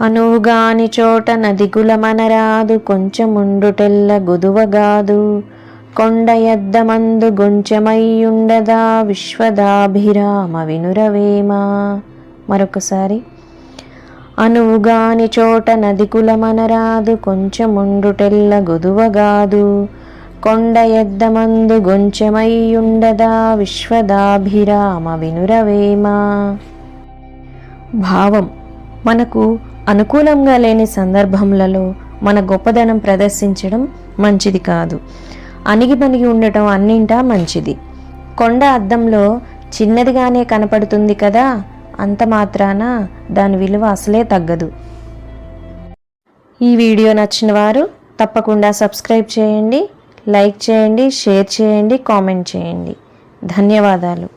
అనువుగాని చోట నదిగులమనరాదు కొంచెముండుటెల్ల గుదువగాదు. కొండ ఎద్దమందు గొంచెమయ్యుండదా విశ్వదాభిరామ వినురవేమ. మరొకసారి. అనువుగాని చోట నదికులమనరాదు కొంచెముండుటెల్ల గుదువగాదు. కొండ ఎద్దమందు గొంచెమయ్యుండదా విశ్వదాభిరామ వినురవేమ. భావం. మనకు అనుకూలంగా లేని సందర్భములలో మన గొప్పదనం ప్రదర్శించడం మంచిది కాదు. అణిగిమణిగి ఉండటం అన్నింటా మంచిది. కొండ అద్దంలో చిన్నదిగానే కనపడుతుంది కదా అంత మాత్రాన దాని విలువ అసలే తగ్గదు. ఈ వీడియో నచ్చిన వారు తప్పకుండా సబ్స్క్రైబ్ చేయండి లైక్ చేయండి షేర్ చేయండి కామెంట్ చేయండి. ధన్యవాదాలు.